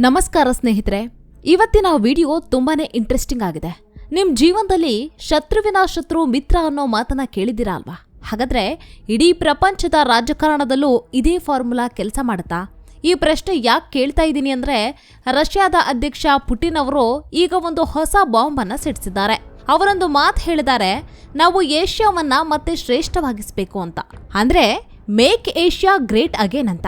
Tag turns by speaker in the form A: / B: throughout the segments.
A: ನಮಸ್ಕಾರ ಸ್ನೇಹಿತರೆ. ಇವತ್ತಿನ ವಿಡಿಯೋ ತುಂಬಾನೇ ಇಂಟ್ರೆಸ್ಟಿಂಗ್ ಆಗಿದೆ. ನಿಮ್ ಜೀವನದಲ್ಲಿ ಶತ್ರುವಿನ ಶತ್ರು ಮಿತ್ರ ಅನ್ನೋ ಮಾತನ್ನ ಕೇಳಿದ್ದೀರಾ ಅಲ್ವಾ? ಹಾಗಾದ್ರೆ ಇಡೀ ಪ್ರಪಂಚದ ರಾಜಕಾರಣದಲ್ಲೂ ಇದೇ ಫಾರ್ಮುಲಾ ಕೆಲಸ ಮಾಡುತ್ತಾ? ಈ ಪ್ರಶ್ನೆ ಯಾಕೆ ಕೇಳ್ತಾ ಇದ್ದೀನಿ ಅಂದ್ರೆ, ರಷ್ಯಾದ ಅಧ್ಯಕ್ಷ ಪುಟಿನ್ ಅವರು ಈಗ ಒಂದು ಹೊಸ ಬಾಂಬ್ ಅನ್ನ ಸಿಡಿಸಿದ್ದಾರೆ. ಅವರೊಂದು ಮಾತು ಹೇಳಿದ್ದಾರೆ, ನಾವು ಏಷ್ಯಾವನ್ನ ಮತ್ತೆ ಶ್ರೇಷ್ಠವಾಗಿಸಬೇಕು ಅಂತ. ಅಂದ್ರೆ ಮೇಕ್ ಏಷ್ಯಾ ಗ್ರೇಟ್ ಅಗೇನ್ ಅಂತ.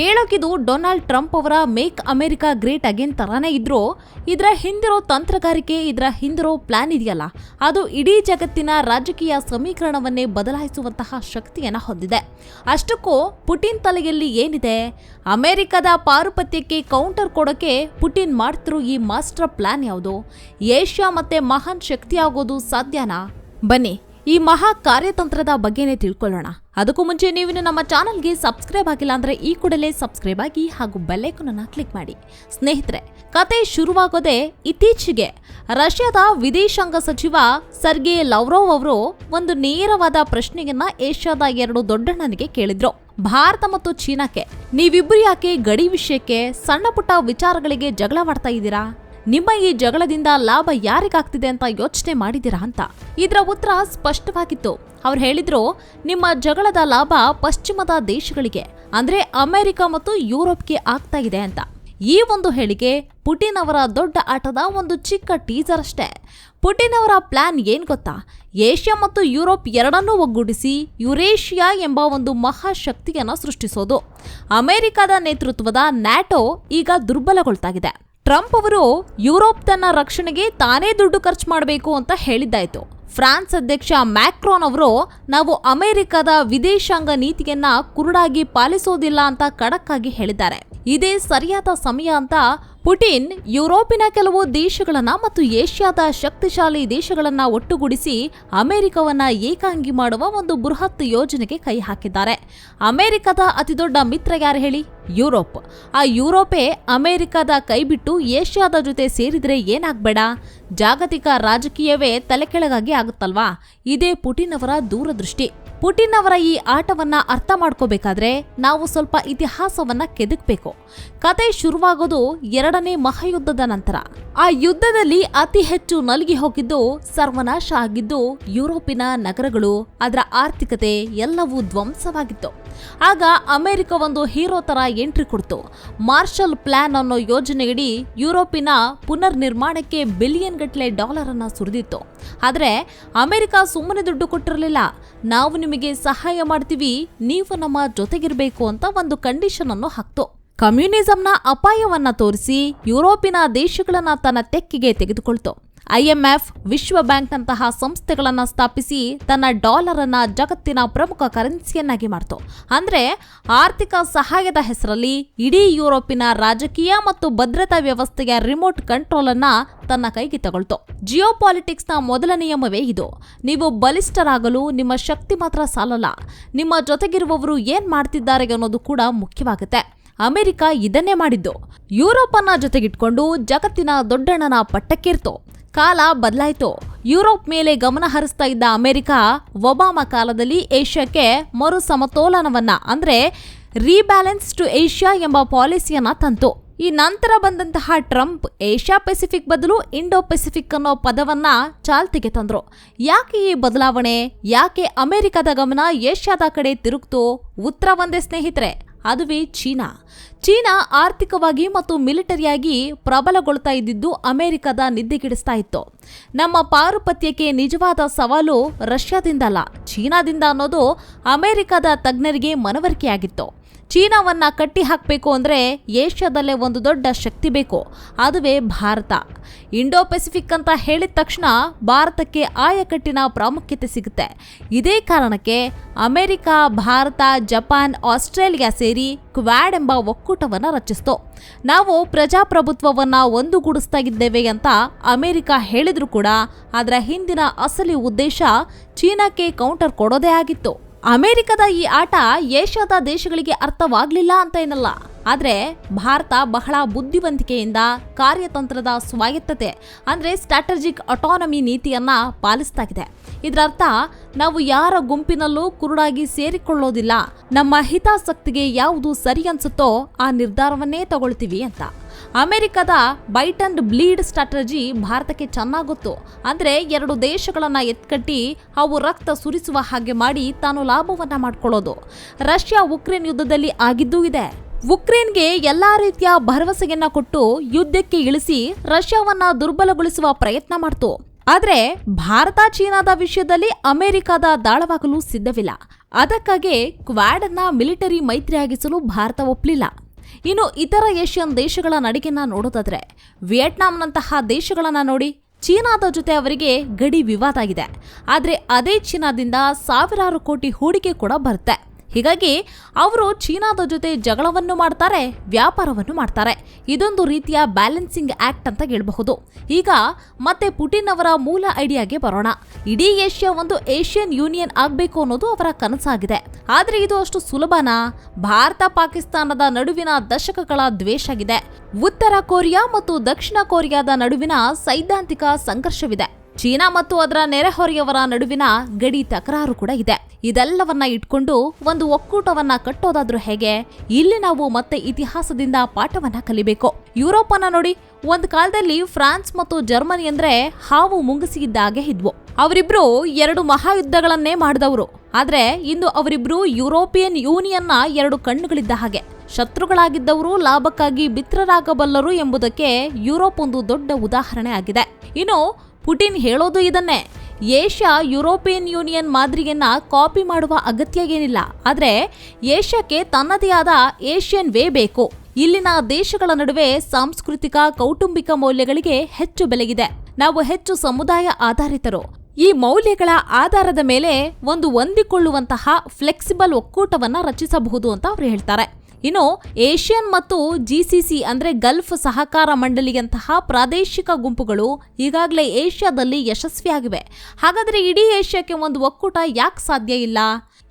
A: ಕೇಳೋಕಿದು ಡೊನಾಲ್ಡ್ ಟ್ರಂಪ್ ಅವರ ಮೇಕ್ ಅಮೆರಿಕಾ ಗ್ರೇಟ್ ಅಗೇನ್ ತರಾನೇ ಇದ್ರೂ, ಇದರ ಹಿಂದಿರೋ ತಂತ್ರಗಾರಿಕೆ, ಇದರ ಹಿಂದಿರೋ ಪ್ಲಾನ್ ಇದೆಯಲ್ಲ? ಅದು ಇಡೀ ಜಗತ್ತಿನ ರಾಜಕೀಯ ಸಮೀಕರಣವನ್ನೇ ಬದಲಾಯಿಸುವಂತಹ ಶಕ್ತಿಯನ್ನು ಹೊಂದಿದೆ. ಅಷ್ಟಕ್ಕೂ ಪುಟಿನ್ ತಲೆಯಲ್ಲಿ ಏನಿದೆ? ಅಮೆರಿಕದ ಪಾರುಪತ್ಯಕ್ಕೆ ಕೌಂಟರ್ ಕೊಡೋಕೆ ಪುಟಿನ್ ಮಾಡ್ತಿರೋ ಈ ಮಾಸ್ಟರ್ ಪ್ಲಾನ್ ಯಾವುದು? ಏಷ್ಯಾ ಮತ್ತೆ ಮಹಾನ್ ಶಕ್ತಿಯಾಗೋದು ಸಾಧ್ಯನಾ? ಬನ್ನಿ. ಈ ಮಹಾ ಕಾರ್ಯತಂತ್ರದ ಬಗ್ಗೆನೇ ತಿಳ್ಕೊಳ್ಳೋಣ. ಅದಕ್ಕೂ ಮುಂಚೆ ನೀವು ನಮ್ಮ ಚಾನಲ್ಗೆ ಸಬ್ಸ್ಕ್ರೈಬ್ ಆಗಿಲ್ಲ ಅಂದ್ರೆ ಈ ಕೂಡಲೇ ಸಬ್ಸ್ಕ್ರೈಬ್ ಆಗಿ ಹಾಗೂ ಬೆಲ್ಲೈಕನನ್ನು ಕ್ಲಿಕ್ ಮಾಡಿ. ಸ್ನೇಹಿತರೆ, ಕತೆ ಶುರುವಾಗೋದೇ ಇತ್ತೀಚೆಗೆ. ರಷ್ಯಾದ ವಿದೇಶಾಂಗ ಸಚಿವ ಸರ್ಗೆ ಲವ್ರೋವ್ ಅವರು ಒಂದು ನೇರವಾದ ಪ್ರಶ್ನೆಯನ್ನ ಏಷ್ಯಾದ ಎರಡು ದೊಡ್ಡಣ್ಣನಿಗೆ ಕೇಳಿದ್ರು. ಭಾರತ ಮತ್ತು ಚೀನಾಕ್ಕೆ. ನೀವಿಬ್ಬರು ಯಾಕೆ ಗಡಿ ವಿಷಯಕ್ಕೆ ಸಣ್ಣ ಪುಟ್ಟ ವಿಚಾರಗಳಿಗೆ ಜಗಳವಾಡ್ತಾ ಇದ್ದೀರಾ? ನಿಮ್ಮ ಈ ಜಗಳದಿಂದ ಲಾಭ ಯಾರಿಗಾಗ್ತಿದೆ ಅಂತ ಯೋಚನೆ ಮಾಡಿದ್ದೀರಾ ಅಂತ? ಇದರ ಉತ್ತರ ಸ್ಪಷ್ಟವಾಗಿತ್ತು. ಅವ್ರು ಹೇಳಿದ್ರು, ನಿಮ್ಮ ಜಗಳದ ಲಾಭ ಪಶ್ಚಿಮದ ದೇಶಗಳಿಗೆ, ಅಂದ್ರೆ ಅಮೆರಿಕ ಮತ್ತು ಯುರೋಪ್ಗೆ ಆಗ್ತಾ ಇದೆ ಅಂತ. ಈ ಒಂದು ಹೇಳಿಕೆ ಪುಟಿನ್ ಅವರ ದೊಡ್ಡ ಆಟದ ಒಂದು ಚಿಕ್ಕ ಟೀಸರ್ ಅಷ್ಟೇ. ಪುಟಿನ್ ಅವರ ಪ್ಲಾನ್ ಏನ್ ಗೊತ್ತಾ? ಏಷ್ಯಾ ಮತ್ತು ಯುರೋಪ್ ಎರಡನ್ನೂ ಒಗ್ಗೂಡಿಸಿ ಯುರೇಷಿಯಾ ಎಂಬ ಒಂದು ಮಹಾಶಕ್ತಿಯನ್ನು ಸೃಷ್ಟಿಸೋದು. ಅಮೆರಿಕದ ನೇತೃತ್ವದ ನ್ಯಾಟೋ ಈಗ ದುರ್ಬಲಗೊಳ್ತಾ ಇದೆ ಟ್ರಂಪ್ ಅವರು ಯುರೋಪ್ ತನ್ನ ರಕ್ಷಣೆಗೆ ತಾನೇ ದುಡ್ಡು ಖರ್ಚು ಮಾಡಬೇಕು ಅಂತ ಹೇಳಿದ್ದಾಯ್ತು. ಫ್ರಾನ್ಸ್ ಅಧ್ಯಕ್ಷ ಮ್ಯಾಕ್ರೋನ್ ಅವರು, ನಾವು ಅಮೆರಿಕದ ವಿದೇಶಾಂಗ ನೀತಿಯನ್ನ ಕುರುಡಾಗಿ ಪಾಲಿಸೋದಿಲ್ಲ ಅಂತ ಖಡಕ್ಕಾಗಿ ಹೇಳಿದ್ದಾರೆ. ಇದೇ ಸರಿಯಾದ ಸಮಯ ಅಂತ ಪುಟಿನ್ ಯುರೋಪಿನ ಕೆಲವು ದೇಶಗಳನ್ನ ಮತ್ತು ಏಷ್ಯಾದ ಶಕ್ತಿಶಾಲಿ ದೇಶಗಳನ್ನ ಒಟ್ಟುಗೂಡಿಸಿ ಅಮೆರಿಕವನ್ನ ಏಕಾಂಗಿ ಮಾಡುವ ಒಂದು ಬೃಹತ್ ಯೋಜನೆಗೆ ಕೈ ಹಾಕಿದ್ದಾರೆ. ಅಮೆರಿಕದ ಅತಿದೊಡ್ಡ ಮಿತ್ರ ಯಾರು ಹೇಳಿ? ಯುರೋಪ್. ಆ ಯುರೋಪೇ ಅಮೆರಿಕದ ಕೈಬಿಟ್ಟು ಏಷ್ಯಾದ ಜೊತೆ ಸೇರಿದರೆ ಏನಾಗ್ಬೇಡ? ಜಾಗತಿಕ ರಾಜಕೀಯವೇ ತಲೆಕೆಳಗಾಗಿ ಆಗುತ್ತಲ್ವಾ? ಇದೇ ಪುಟಿನ್ ಅವರ ದೂರದೃಷ್ಟಿ. ಪುಟಿನ್ ಅವರ ಈ ಆಟವನ್ನ ಅರ್ಥ ಮಾಡ್ಕೋಬೇಕಾದ್ರೆ ನಾವು ಸ್ವಲ್ಪ ಇತಿಹಾಸವನ್ನ ಕೆದಕ್ಬೇಕು. ಕತೆ ಶುರುವಾಗೋದು ಎರಡನೇ ಮಹಾಯುದ್ಧದ ನಂತರ. ಆ ಯುದ್ಧದಲ್ಲಿ ಅತಿ ಹೆಚ್ಚು ನಲುಗಿ ಹೋಗಿದ್ದು ಸರ್ವನಾಶ ಆಗಿದ್ದು ಯುರೋಪಿನ ನಗರಗಳು, ಅದರ ಆರ್ಥಿಕತೆ ಎಲ್ಲವೂ ಧ್ವಂಸವಾಗಿತ್ತು. ಆಗ ಅಮೆರಿಕ ಒಂದು ಹೀರೋ ತರ ಎಂಟ್ರಿ ಕೊಡ್ತು. ಮಾರ್ಷಲ್ ಪ್ಲಾನ್ ಅನ್ನೋ ಯೋಜನೆಯಡಿ ಯುರೋಪಿನ ಪುನರ್ ನಿರ್ಮಾಣಕ್ಕೆ ಬಿಲಿಯನ್ ಗಟ್ಟಲೆ ಡಾಲರ್ ಅನ್ನ ಸುರಿದಿತ್ತು. ಆದರೆ ಅಮೆರಿಕ ಸುಮ್ಮನೆ ದುಡ್ಡು ಕೊಟ್ಟಿರಲಿಲ್ಲ. ನಾವು ನಿಮಗೆ ಸಹಾಯ ಮಾಡ್ತೀವಿ, ನೀವು ನಮ್ಮ ಜೊತೆಗಿರಬೇಕು ಅಂತ ಒಂದು ಕಂಡೀಷನ್ ಅನ್ನು ಹಾಕ್ತು. ಕಮ್ಯುನಿಸಂನ ಅಪಾಯವನ್ನ ತೋರಿಸಿ ಯುರೋಪಿನ ದೇಶಗಳನ್ನ ತನ್ನ ತೆಕ್ಕಿಗೆ ತೆಗೆದುಕೊಳ್ತು. ಐಎಂಎಫ್ ವಿಶ್ವ ಬ್ಯಾಂಕ್ನಂತಹ ಸಂಸ್ಥೆಗಳನ್ನು ಸ್ಥಾಪಿಸಿ ತನ್ನ ಡಾಲರ್ ಅನ್ನ ಜಗತ್ತಿನ ಪ್ರಮುಖ ಕರೆನ್ಸಿಯನ್ನಾಗಿ ಮಾಡ್ತು. ಅಂದ್ರೆ ಆರ್ಥಿಕ ಸಹಾಯದ ಹೆಸರಲ್ಲಿ ಇಡೀ ಯುರೋಪಿನ ರಾಜಕೀಯ ಮತ್ತು ಭದ್ರತಾ ವ್ಯವಸ್ಥೆಯ ರಿಮೋಟ್ ಕಂಟ್ರೋಲ್ ಅನ್ನ ತನ್ನ ಕೈಗೆ ತಗೊಳ್ತು. ಜಿಯೋ ಪಾಲಿಟಿಕ್ಸ್ನ ಮೊದಲ ನಿಯಮವೇ ಇದು. ನೀವು ಬಲಿಷ್ಠರಾಗಲು ನಿಮ್ಮ ಶಕ್ತಿ ಮಾತ್ರ ಸಾಲಲ್ಲ. ನಿಮ್ಮ ಜೊತೆಗಿರುವವರು ಏನ್ ಮಾಡ್ತಿದ್ದಾರೆ ಅನ್ನೋದು ಕೂಡ ಮುಖ್ಯವಾಗುತ್ತೆ. ಅಮೆರಿಕ ಇದನ್ನೇ ಮಾಡಿದ್ದು. ಯುರೋಪನ್ನ ಜೊತೆಗಿಟ್ಕೊಂಡು ಜಗತ್ತಿನ ದೊಡ್ಡಣ್ಣನ ಪಟ್ಟಕ್ಕೇರ್ತು. ಕಾಲ ಬದಲಾಯಿತು. ಯುರೋಪ್ ಮೇಲೆ ಗಮನ ಹರಿಸ್ತಾ ಇದ್ದ ಅಮೆರಿಕ, ಒಬಾಮಾ ಕಾಲದಲ್ಲಿ ಏಷ್ಯಾಕ್ಕೆ ಮರು ಸಮತೋಲನವನ್ನ ಅಂದ್ರೆ ರೀಬ್ಯಾಲೆನ್ಸ್ ಟು ಏಷ್ಯಾ ಎಂಬ ಪಾಲಿಸಿಯನ್ನ ತಂತು. ಈ ನಂತರ ಬಂದಂತಹ ಟ್ರಂಪ್ ಏಷ್ಯಾ ಪೆಸಿಫಿಕ್ ಬದಲು ಇಂಡೋ ಪೆಸಿಫಿಕ್ ಅನ್ನೋ ಪದವನ್ನ ಚಾಲ್ತಿಗೆ ತಂದ್ರು. ಯಾಕೆ ಈ ಬದಲಾವಣೆ? ಯಾಕೆ ಅಮೆರಿಕದ ಗಮನ ಏಷ್ಯಾದ ಕಡೆ ತಿರುಗ್ತು? ಉತ್ತರ ಒಂದೇ ಸ್ನೇಹಿತರೆ. ಅದುವೇ ಚೀನಾ. ಚೀನಾ ಆರ್ಥಿಕವಾಗಿ ಮತ್ತು ಮಿಲಿಟರಿಯಾಗಿ ಪ್ರಬಲಗೊಳ್ತಾ ಇದ್ದಿದ್ದು ಅಮೆರಿಕದ ನಿದ್ದೆಗಿಡಿಸ್ತಾ ಇತ್ತು ನಮ್ಮ ಪಾರುಪತ್ಯಕ್ಕೆ ನಿಜವಾದ ಸವಾಲು ರಷ್ಯಾದಿಂದಲ್ಲ, ಚೀನಾದಿಂದ ಅನ್ನೋದು ಅಮೆರಿಕದ ತಜ್ಞರಿಗೆ ಮನವರಿಕೆಯಾಗಿತ್ತು. ಚೀನಾವನ್ನ ಕಟ್ಟಿ ಹಾಕಬೇಕು ಅಂದರೆ ಏಷ್ಯಾದಲ್ಲೇ ಒಂದು ದೊಡ್ಡ ಶಕ್ತಿ ಬೇಕು, ಅದುವೇ ಭಾರತ. ಇಂಡೋ ಪೆಸಿಫಿಕ್ ಅಂತ ಹೇಳಿದ ತಕ್ಷಣ ಭಾರತಕ್ಕೆ ಆಯಕಟ್ಟಿನ ಪ್ರಾಮುಖ್ಯತೆ ಸಿಗುತ್ತೆ. ಇದೇ ಕಾರಣಕ್ಕೆ ಅಮೆರಿಕ, ಭಾರತ, ಜಪಾನ್, ಆಸ್ಟ್ರೇಲಿಯಾ ಸೇರಿ ಕ್ವಾಡ್ ಎಂಬ ಒಕ್ಕೂಟವನ್ನು ರಚಿಸ್ತು. ನಾವು ಪ್ರಜಾಪ್ರಭುತ್ವವನ್ನು ಒಂದುಗೂಡಿಸ್ತಾ ಇದ್ದೇವೆ ಅಂತ ಅಮೆರಿಕ ಹೇಳಿದ್ರು ಕೂಡ ಅದರ ಹಿಂದಿನ ಅಸಲಿ ಉದ್ದೇಶ ಚೀನಾಕ್ಕೆ ಕೌಂಟರ್ ಕೊಡೋದೇ ಆಗಿತ್ತು. ಅಮೆರಿಕದ ಈ ಆಟ ಏಷ್ಯಾದ ದೇಶಗಳಿಗೆ ಅರ್ಥವಾಗಲಿಲ್ಲ ಅಂತ ಏನಲ್ಲ. ಆದರೆ ಭಾರತ ಬಹಳ ಬುದ್ಧಿವಂತಿಕೆಯಿಂದ ಕಾರ್ಯತಂತ್ರದ ಸ್ವಾಯತ್ತತೆ, ಅಂದ್ರೆ ಸ್ಟ್ರಾಟಜಿಕ್ ಅಟಾನಮಿ ನೀತಿಯನ್ನ ಪಾಲಿಸ್ತಾಗಿದೆ. ಇದರರ್ಥ, ನಾವು ಯಾರ ಗುಂಪಿನಲ್ಲೂ ಕುರುಡಾಗಿ ಸೇರಿಕೊಳ್ಳೋದಿಲ್ಲ. ನಮ್ಮ ಹಿತಾಸಕ್ತಿಗೆ ಯಾವುದು ಸರಿ ಅನ್ಸುತ್ತೋ ಆ ನಿರ್ಧಾರವನ್ನೇ ತಗೊಳ್ತೀವಿ ಅಂತ. ಅಮೆರಿಕದ ಬೈಟ್ ಅಂಡ್ ಬ್ಲೀಡ್ ಸ್ಟ್ರಾಟಜಿ ಭಾರತಕ್ಕೆ ಚೆನ್ನಾಗುತ್ತೋ. ಗೊತ್ತು ಅಂದ್ರೆ ಎರಡು ದೇಶಗಳನ್ನ ಎತ್ಕಟ್ಟಿ ಅವು ರಕ್ತ ಸುರಿಸುವ ಹಾಗೆ ಮಾಡಿ ತಾನು ಲಾಭವನ್ನ ಮಾಡ್ಕೊಳ್ಳೋದು. ರಷ್ಯಾ ಉಕ್ರೇನ್ ಯುದ್ಧದಲ್ಲಿ ಆಗಿದ್ದೂ ಇದೆ. ಉಕ್ರೇನ್ಗೆ ಎಲ್ಲಾ ರೀತಿಯ ಭರವಸೆಯನ್ನ ಕೊಟ್ಟು ಯುದ್ಧಕ್ಕೆ ಇಳಿಸಿ ರಷ್ಯಾವನ್ನ ದುರ್ಬಲಗೊಳಿಸುವ ಪ್ರಯತ್ನ ಮಾಡ್ತು. ಆದ್ರೆ ಭಾರತ ಚೀನಾದ ವಿಷಯದಲ್ಲಿ ಅಮೆರಿಕದ ದಾಳವಾಗಲು ಸಿದ್ಧವಿಲ್ಲ. ಅದಕ್ಕಾಗಿ ಕ್ವಾಡ್ ಅನ್ನ ಮಿಲಿಟರಿ ಮೈತ್ರಿಯಾಗಿಸಲು ಭಾರತ ಒಪ್ಪಲಿಲ್ಲ ಇನ್ನು ಇತರ ಏಷ್ಯನ್ ದೇಶಗಳ ನಡಿಗೆನ ನೋಡೋದಾದ್ರೆ, ವಿಯೆಟ್ನಾಂನಂತಹ ದೇಶಗಳನ್ನ ನೋಡಿ ಚೀನಾದ ಜೊತೆ ಅವರಿಗೆ ಗಡಿ ವಿವಾದ ಆಗಿದೆ. ಆದರೆ ಅದೇ ಚೀನಾದಿಂದ ಸಾವಿರಾರು ಕೋಟಿ ಹೂಡಿಕೆ ಕೂಡ ಬರುತ್ತೆ. ಹೀಗಾಗಿ ಅವರು ಚೀನಾದ ಜೊತೆ ಜಗಳವನ್ನು ಮಾಡ್ತಾರೆ, ವ್ಯಾಪಾರವನ್ನು ಮಾಡ್ತಾರೆ. ಇದೊಂದು ರೀತಿಯ ಬ್ಯಾಲೆನ್ಸಿಂಗ್ ಆಕ್ಟ್ ಅಂತ ಹೇಳಬಹುದು. ಈಗ ಮತ್ತೆ ಪುಟಿನ್ ಅವರ ಮೂಲ ಐಡಿಯಾಗೆ ಬರೋಣ. ಇಡೀ ಏಷ್ಯಾ ಒಂದು ಏಷ್ಯನ್ ಯೂನಿಯನ್ ಆಗಬೇಕು ಅನ್ನೋದು ಅವರ ಕನಸಾಗಿದೆ. ಆದರೆ ಇದು ಅಷ್ಟು ಸುಲಭನಾ? ಭಾರತ ಪಾಕಿಸ್ತಾನದ ನಡುವಿನ ದಶಕಗಳ ದ್ವೇಷ ಆಗಿದೆ. ಉತ್ತರ ಕೊರಿಯಾ ಮತ್ತು ದಕ್ಷಿಣ ಕೊರಿಯಾದ ನಡುವಿನ ಸೈದ್ಧಾಂತಿಕ ಸಂಘರ್ಷವಿದೆ. ಚೀನಾ ಮತ್ತು ಅದರ ನೆರೆಹೊರೆಯವರ ನಡುವಿನ ಗಡಿ ತಕರಾರು ಕೂಡ ಇದೆ. ಇದೆಲ್ಲವನ್ನ ಇಟ್ಕೊಂಡು ಒಂದು ಒಕ್ಕೂಟವನ್ನ ಕಟ್ಟೋದಾದ್ರೂ ಹೇಗೆ? ಇಲ್ಲಿ ನಾವು ಮತ್ತೆ ಇತಿಹಾಸದಿಂದ ಪಾಠವನ್ನ ಕಲಿಬೇಕು. ಯುರೋಪ್ ಅನ್ನ ನೋಡಿ, ಒಂದು ಕಾಲದಲ್ಲಿ ಫ್ರಾನ್ಸ್ ಮತ್ತು ಜರ್ಮನಿ ಅಂದ್ರೆ ಹಾವು ಮುಂಗಸಿ ಇದ್ದಾಗೆ ಇದ್ವು. ಅವರಿಬ್ರು ಎರಡು ಮಹಾಯುದ್ಧಗಳನ್ನೇ ಮಾಡಿದವರು. ಆದ್ರೆ ಇಂದು ಅವರಿಬ್ರು ಯುರೋಪಿಯನ್ ಯೂನಿಯನ್ನ ಎರಡು ಕಣ್ಣುಗಳಿದ್ದ ಹಾಗೆ. ಶತ್ರುಗಳಾಗಿದ್ದವರು ಲಾಭಕ್ಕಾಗಿ ಬಿತ್ರರಾಗಬಲ್ಲರು ಎಂಬುದಕ್ಕೆ ಯುರೋಪ್ ಒಂದು ದೊಡ್ಡ ಉದಾಹರಣೆ ಆಗಿದೆ. ಇನ್ನು ಪುಟಿನ್ ಹೇಳೋದು ಇದನ್ನೇ. ಏಷ್ಯಾ ಯುರೋಪಿಯನ್ ಯೂನಿಯನ್ ಮಾದರಿಯನ್ನ ಕಾಪಿ ಮಾಡುವ ಅಗತ್ಯ ಏನಿಲ್ಲ. ಆದರೆ ಏಷ್ಯಾಕ್ಕೆ ತನ್ನದೇ ಆದ ಏಷ್ಯನ್ ವೇ ಬೇಕು. ಇಲ್ಲಿನ ದೇಶಗಳ ನಡುವೆ ಸಾಂಸ್ಕೃತಿಕ, ಕೌಟುಂಬಿಕ ಮೌಲ್ಯಗಳಿಗೆ ಹೆಚ್ಚು ಬೆಲೆಗಿದೆ. ನಾವು ಹೆಚ್ಚು ಸಮುದಾಯ ಆಧಾರಿತರು. ಈ ಮೌಲ್ಯಗಳ ಆಧಾರದ ಮೇಲೆ ಒಂದು ಹೊಂದಿಕೊಳ್ಳುವಂತಹ ಫ್ಲೆಕ್ಸಿಬಲ್ ಒಕ್ಕೂಟವನ್ನ ರಚಿಸಬಹುದು ಅಂತ ಅವರು ಹೇಳ್ತಾರೆ. ಇನ್ನು ಏಷ್ಯನ್ ಮತ್ತು ಜಿಸಿಸಿ ಅಂದ್ರೆ ಗಲ್ಫ್ ಸಹಕಾರ ಮಂಡಳಿಯಂತಹ ಪ್ರಾದೇಶಿಕ ಗುಂಪುಗಳು ಈಗಾಗಲೇ ಏಷ್ಯಾದಲ್ಲಿ ಯಶಸ್ವಿಯಾಗಿವೆ. ಹಾಗಾದ್ರೆ ಇಡೀ ಏಷ್ಯಾಕ್ಕೆ ಒಂದು ಒಕ್ಕೂಟ ಯಾಕೆ ಸಾಧ್ಯ ಇಲ್ಲ?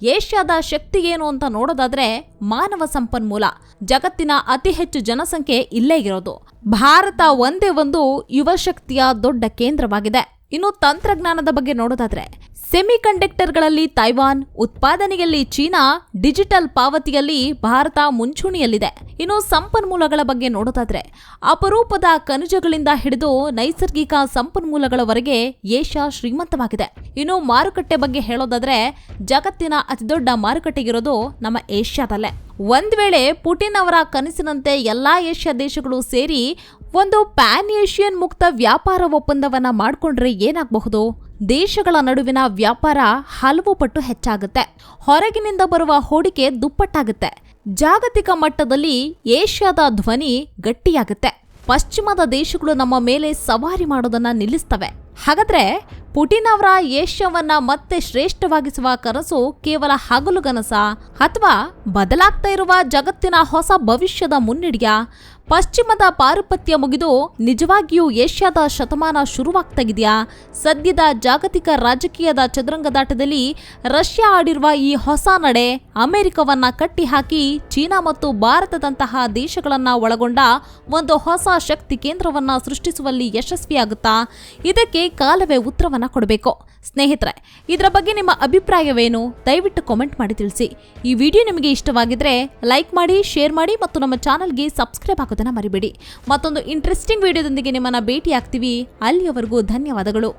A: ಏಷ್ಯಾದ ಶಕ್ತಿ ಏನು ಅಂತ ನೋಡೋದಾದ್ರೆ ಮಾನವ ಸಂಪನ್ಮೂಲ. ಜಗತ್ತಿನ ಅತಿ ಹೆಚ್ಚು ಜನಸಂಖ್ಯೆ ಇಲ್ಲೇ ಇರೋದು. ಭಾರತ ಒಂದೇ ಒಂದು ಯುವ ಶಕ್ತಿಯ ದೊಡ್ಡ ಕೇಂದ್ರವಾಗಿದೆ. ಇನ್ನು ತಂತ್ರಜ್ಞಾನದ ಬಗ್ಗೆ ನೋಡೋದಾದ್ರೆ ಸೆಮಿ ಕಂಡಕ್ಟರ್ಗಳಲ್ಲಿ ತೈವಾನ್ ಉತ್ಪಾದನೆಯಲ್ಲಿ ಚೀನಾ ಡಿಜಿಟಲ್ ಪಾವತಿಯಲ್ಲಿ ಭಾರತ ಮುಂಚೂಣಿಯಲ್ಲಿದೆ. ಇನ್ನು ಸಂಪನ್ಮೂಲಗಳ ಬಗ್ಗೆ ನೋಡೋದಾದ್ರೆ, ಅಪರೂಪದ ಖನಿಜಗಳಿಂದ ಹಿಡಿದು ನೈಸರ್ಗಿಕ ಸಂಪನ್ಮೂಲಗಳವರೆಗೆ ಏಷ್ಯಾ ಶ್ರೀಮಂತವಾಗಿದೆ. ಇನ್ನು ಮಾರುಕಟ್ಟೆ ಬಗ್ಗೆ ಹೇಳೋದಾದ್ರೆ, ಜಗತ್ತಿನ ಅತಿದೊಡ್ಡ ಮಾರುಕಟ್ಟೆ ಇರೋದು ನಮ್ಮ ಏಷ್ಯಾದಲ್ಲೇ. ಒಂದ್ ವೇಳೆ ಪುಟಿನ್ ಅವರ ಕನಸಿನಂತೆ ಎಲ್ಲಾ ಏಷ್ಯಾ ದೇಶಗಳು ಸೇರಿ ಒಂದು ಪ್ಯಾನ್ ಏಷಿಯನ್ ಮುಕ್ತ ವ್ಯಾಪಾರ ಒಪ್ಪಂದವನ್ನ ಮಾಡಿಕೊಂಡ್ರೆ ಏನಾಗಬಹುದು? ದೇಶಗಳ ನಡುವಿನ ವ್ಯಾಪಾರ ಹಲವು ಪಟ್ಟು ಹೆಚ್ಚಾಗುತ್ತೆ. ಹೊರಗಿನಿಂದ ಬರುವ ಹೂಡಿಕೆ ದುಪ್ಪಟ್ಟಾಗುತ್ತೆ. ಜಾಗತಿಕ ಮಟ್ಟದಲ್ಲಿ ಏಷ್ಯಾದ ಧ್ವನಿ ಗಟ್ಟಿಯಾಗುತ್ತೆ. ಪಶ್ಚಿಮದ ದೇಶಗಳು ನಮ್ಮ ಮೇಲೆ ಸವಾರಿ ಮಾಡೋದನ್ನ ನಿಲ್ಲಿಸ್ತವೆ. ಹಾಗಾದ್ರೆ ಪುಟಿನ್ ಅವರ ಏಷ್ಯಾವನ್ನ ಮತ್ತೆ ಶ್ರೇಷ್ಠವಾಗಿಸುವ ಕನಸು ಕೇವಲ ಹಗಲುಗನಸ ಅಥವಾ ಬದಲಾಗ್ತಾ ಇರುವ ಜಗತ್ತಿನ ಹೊಸ ಭವಿಷ್ಯದ ಮುನ್ನಡೆಯ? ಪಶ್ಚಿಮದ ಪಾರುಪತ್ಯ ಮುಗಿದು ನಿಜವಾಗಿಯೂ ಏಷ್ಯಾದ ಶತಮಾನ ಶುರುವಾಗ್ತಾ ಇದೆಯಾ ಸದ್ಯದ ಜಾಗತಿಕ ರಾಜಕೀಯದ ಚದುರಂಗದಾಟದಲ್ಲಿ ರಷ್ಯಾ ಆಡಿರುವ ಈ ಹೊಸ ನಡೆ ಅಮೆರಿಕವನ್ನ ಕಟ್ಟಿಹಾಕಿ ಚೀನಾ ಮತ್ತು ಭಾರತದಂತಹ ದೇಶಗಳನ್ನ ಒಳಗೊಂಡ ಒಂದು ಹೊಸ ಶಕ್ತಿ ಕೇಂದ್ರವನ್ನ ಸೃಷ್ಟಿಸುವಲ್ಲಿ ಯಶಸ್ವಿಯಾಗುತ್ತಾ? ಇದಕ್ಕೆ ಕಾಲವೇ ಉತ್ತರವನ್ನ ಕೊಡಬೇಕು. ಸ್ನೇಹಿತರೆ, ಇದರ ಬಗ್ಗೆ ನಿಮ್ಮ ಅಭಿಪ್ರಾಯವೇನು? ದಯವಿಟ್ಟು ಕಾಮೆಂಟ್ ಮಾಡಿ ತಿಳಿಸಿ. ಈ ವಿಡಿಯೋ ನಿಮಗೆ ಇಷ್ಟವಾಗಿದ್ರೆ ಲೈಕ್ ಮಾಡಿ, ಶೇರ್ ಮಾಡಿ ಮತ್ತು ನಮ್ಮ ಚಾನೆಲ್ಗೆ ಸಬ್ಸ್ಕ್ರೈಬ್ ಆಗೋದನ್ನ ಮರಿಬೇಡಿ. ಮತ್ತೊಂದು ಇಂಟ್ರೆಸ್ಟಿಂಗ್ ವಿಡಿಯೋದೊಂದಿಗೆ ನಿಮ್ಮನ್ನ ಭೇಟಿ ಆಗ್ತೀವಿ ಅಲ್ಲಿಯವರೆಗೂ ಧನ್ಯವಾದಗಳು.